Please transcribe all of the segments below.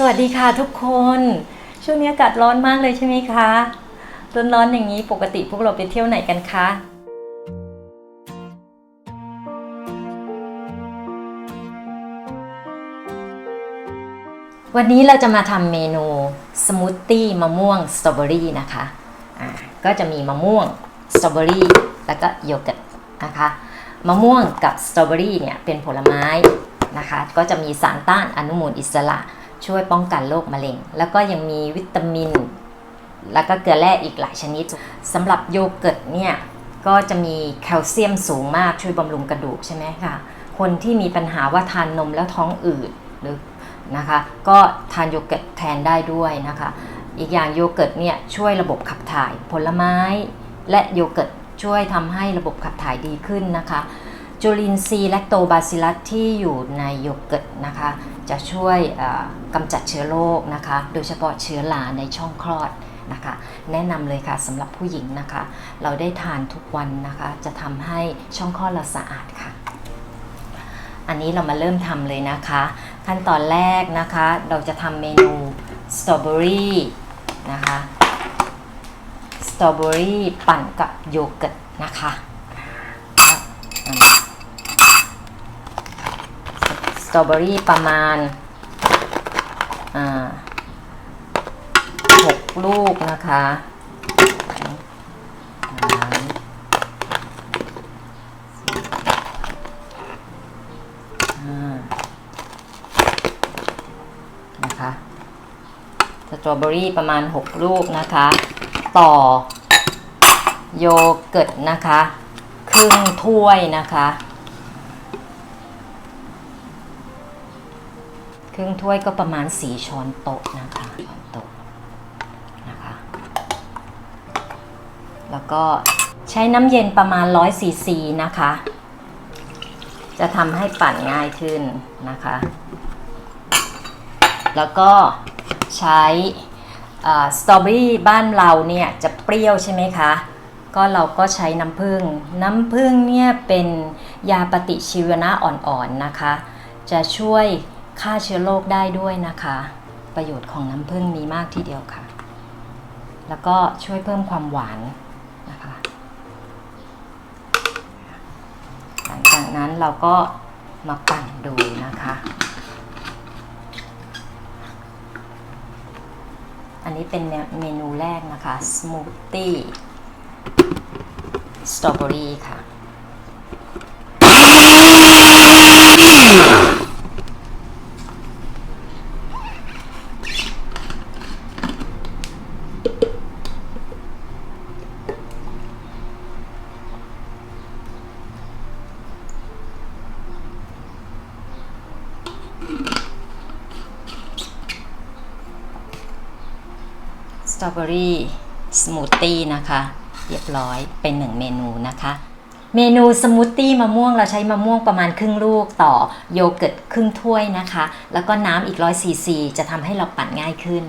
สวัสดีค่ะทุกคน ช่วงนี้อากาศร้อนมากเลยใช่ไหมคะร้อนๆอย่างนี้ปกติพวกเราไปเที่ยวไหนกันคะ วันนี้เราจะมาทำเมนูสมูทตี้มะม่วงสตรอเบอรี่นะคะอ่าก็จะมีมะม่วงสตรอเบอรี่แล้วก็โยเกิร์ตนะคะมะม่วงกับสตรอเบอรี่เนี่ยเป็นผลไม้นะคะ ก็จะมีสารต้านอนุมูลอิสระ ช่วยป้องกันโรคมะเร็ง แล้วก็ยังมีวิตามิน แล้วก็เกลือแร่อีกหลายชนิดสำหรับโยเกิร์ตเนี่ยก็จะมีแคลเซียมสูงมากช่วยบำรุงกระดูกใช่ไหมคะคนที่มีปัญหาว่าทานนมแล้วท้องอืดหรือนะคะก็ทานโยเกิร์ตแทนได้ด้วยนะคะ อีกอย่างโยเกิร์ตเนี่ยช่วยระบบขับถ่ายผลไม้ และโยเกิร์ตช่วยทำให้ระบบขับถ่ายดีขึ้นนะคะ จุลินทรีย์แลคโตบาซิลัสที่อยู่ในโยเกิร์ตนะคะ จะช่วยกำจัดเชื้อโรคนะคะ โดยเฉพาะเชื้อราในช่องคลอดนะคะ แนะนำเลยค่ะสำหรับผู้หญิงนะคะ เราได้ทานทุกวันนะคะ จะทำให้ช่องคลอดเราสะอาดค่ะ อันนี้เรามาเริ่มทำเลยนะคะ ขั้นตอนแรกนะคะ เราจะทำเมนูสตรอเบอรี่นะคะสตรอเบอรี่ปั่นกับโยเกิร์ตนะคะก็อันนี้ส ตรอเบอรี่ประมาณหกลูกนะคะนะคะสตรอเบอรี่ประมาณ 6 ลูกนะคะ ต่อโยเกิร์ตนะคะ ครึ่งถ้วยนะคะ ครึ่งถ้วยก็ประมาณ 4 ช้อนโต๊ะนะคะช้อนโต๊ะนะคะ แล้วก็ใช้น้ำเย็นประมาณ 100ซีซีนะคะ จะทำให้ปั่นง่ายขึ้นนะคะ แล้วก็ใช้สตรอเบอรี่บ้านเราเนี่ยจะเปรี้ยวใช่ไหมคะ ก็เราก็ใช้น้ำผึ้งน้ำผึ้งเนี่ยเป็นยาปฏิชีวนะอ่อนๆนะคะ จะช่วย ฆ่าเชื้อโรคได้ด้วยนะคะ ประโยชน์ของน้ำผึ้งมีมากทีเดียวค่ะ แล้วก็ช่วยเพิ่มความหวานนะคะ หลังจากนั้นเราก็มาปั่นดูนะคะ อันนี้เป็นเมนูแรกนะคะ สมูทตี้สตรอเบอรี่ค่ะ ส ตรอเบอรี่สมูทตี้นะคะ เรียบร้อยเป็นหนึ่งเมนูนะคะ เมนูสมูทตี้มะม่วงเราใช้มะม่วงประมาณครึ่งลูกต่อโยเกิร์ตครึ่งถ้วยนะคะ แล้วก็น้ำอีกร้อยซีซีจะทำให้เราปั่นง่ายขึ้น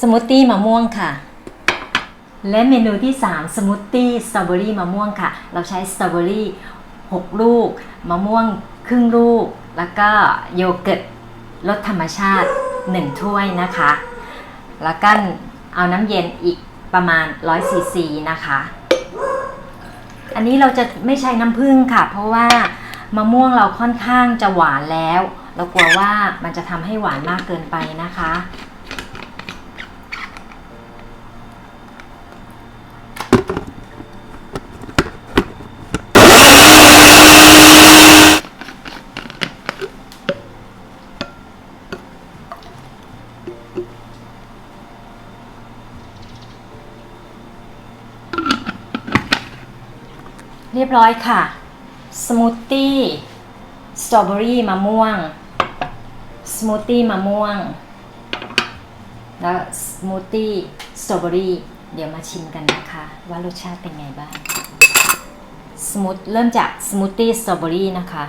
สมูทตี้มะม่วงค่ะ และเมนูที่ 3 สมูทตี้สตรอเบอรี่มะม่วงค่ะ เราใช้สตรอเบอรี่6 ลูก มะม่วงครึ่งลูก แล้วก็โยเกิร์ตรสธรรมชาติ 1 ถ้วยนะคะ แล้วก็เอาน้ำเย็นอีกประมาณ100ซีซีนะคะ อันนี้เราจะไม่ใช้น้ำผึ้งค่ะ เพราะว่ามะม่วงเราค่อนข้างจะหวานแล้ว เรากลัวว่ามันจะทำให้หวานมากเกินไปนะคะ บร้อยค่ะ สมูทตี้ สตรอเบอรี่มะม่วง สมูทตี้มะม่วง แล้วสมูทตี้ สตรอเบอรี่ เดี๋ยวมาชิมกันนะคะ ว่ารสชาติเป็นไงบ้าง สมูทเริ่มจากสมูทตี้ สตรอเบอรี่นะคะ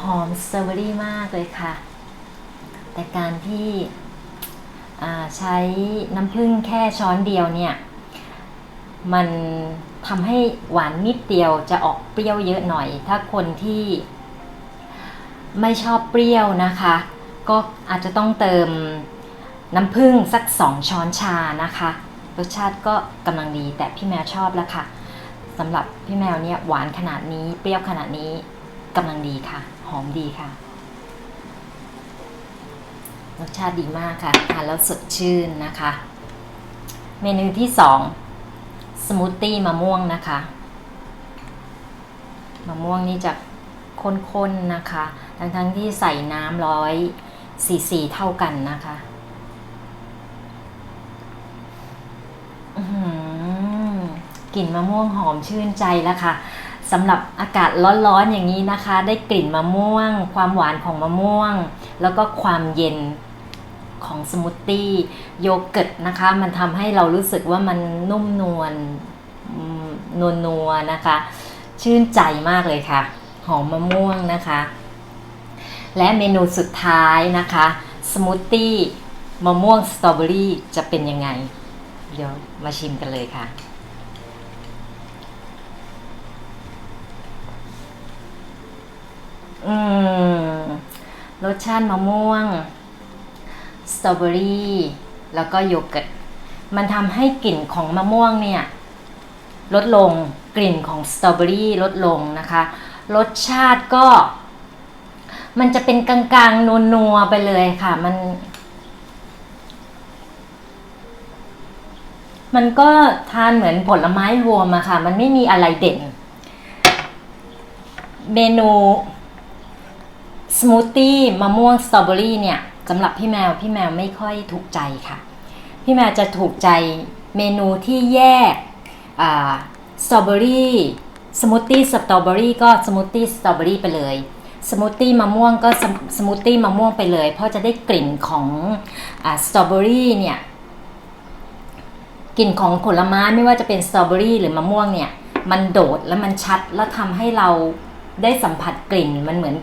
หอมสตรอเบอรี่มากเลยค่ะ แต่การที่ ใช้น้ำผึ้งแค่ช้อนเดียวเนี่ยมันทำให้หวานนิดเดียวจะออกเปรี้ยวเยอะหน่อย ถ้าคนที่ไม่ชอบเปรี้ยวนะคะ ก็อาจจะต้องเติมน้ำผึ้งสักสองช้อนชานะคะ รสชาติก็กำลังดีแต่พี่แมวชอบแล้วค่ะสำหรับพี่แมวเนี่ยหวานขนาดนี้เปรี้ยวขนาดนี้กำลังดีค่ะ หอมดีค่ะ รสชาติดีมากค่ะทานแล้วสดชื่นนะคะ เมนูที่สองสมูทตี้มะม่วงนะคะมะม่วงนี่จะข้นๆนะคะ ทั้งๆที่ใส่น้ำร้อยซีซีเท่ากันนะคะอือหือกลิ่นมะม่วงหอมชื่นใจแล้วค่ะสำหรับอากาศร้อนๆอย่างนี้นะคะ ได้กลิ่นมะม่วง ความหวานของมะม่วง แล้วก็ความเย็น ของสมูทตี้โยเกิร์ตนะคะ มันทำให้เรารู้สึกว่ามันนุ่มนวลนวลนัวนะคะ ชื่นใจมากเลยค่ะ หอมมะม่วงนะคะ และเมนูสุดท้ายนะคะสมูทตี้มะม่วงสตรอเบอรี่จะเป็นยังไง เดี๋ยวมาชิมกันเลยค่ะอืมรสชาติมะม่วง สตรอเบอรี่แล้วก็โยเกิร์ตมันทำให้กลิ่นของมะม่วงเนี่ยลดลงกลิ่นของสตรอเบอรี่ลดลงนะคะ รสชาติก็ มันจะเป็นกลางๆนัวๆไปเลยค่ะ มัน มันก็ทานเหมือนผลไม้รวมอะค่ะ มันไม่มีอะไรเด่น เมนูสมูทตี้มะม่วงสตรอเบอรี่เนี่ย สำหรับพี่แมวพี่แมวไม่ค่อยถูกใจค่ะ พี่แมวจะถูกใจเมนูที่แยกสตรอเบอรี่สมูทตี้สตรอเบอรี่ก็สมูทตี้สตรอเบอรี่ไปเลยสมูทตี้มะม่วงก็สมูทตี้มะม่วงไปเลย เพราะจะได้กลิ่นของสตรอเบอรี่เนี่ยกลิ่นของผลไม้ไม่ว่าจะเป็นสตรอเบอรี่หรือมะม่วงเนี่ย มันโดดและมันชัดแล้วทำให้เราได้สัมผัสกลิ่นมันเหมือน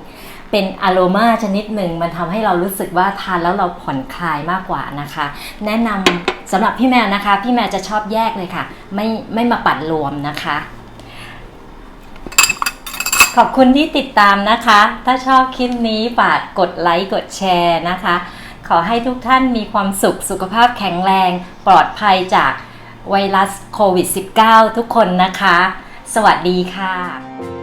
เป็นอโรมาชนิดหนึ่งมันทำให้เรารู้สึกว่าทานแล้วเราผ่อนคลายมากกว่านะคะ แนะนำสำหรับพี่แมวนะคะ พี่แมวจะชอบแยกเลยค่ะ ไม่ไม่มาปัดรวมนะคะ ขอบคุณที่ติดตามนะคะ ถ้าชอบคลิปนี้ฝากกดไลค์กดแชร์นะคะ ขอให้ทุกท่านมีความสุขสุขภาพแข็งแรง ปลอดภัยจากไวรัสโควิด -19 ทุกคนนะคะ สวัสดีค่ะ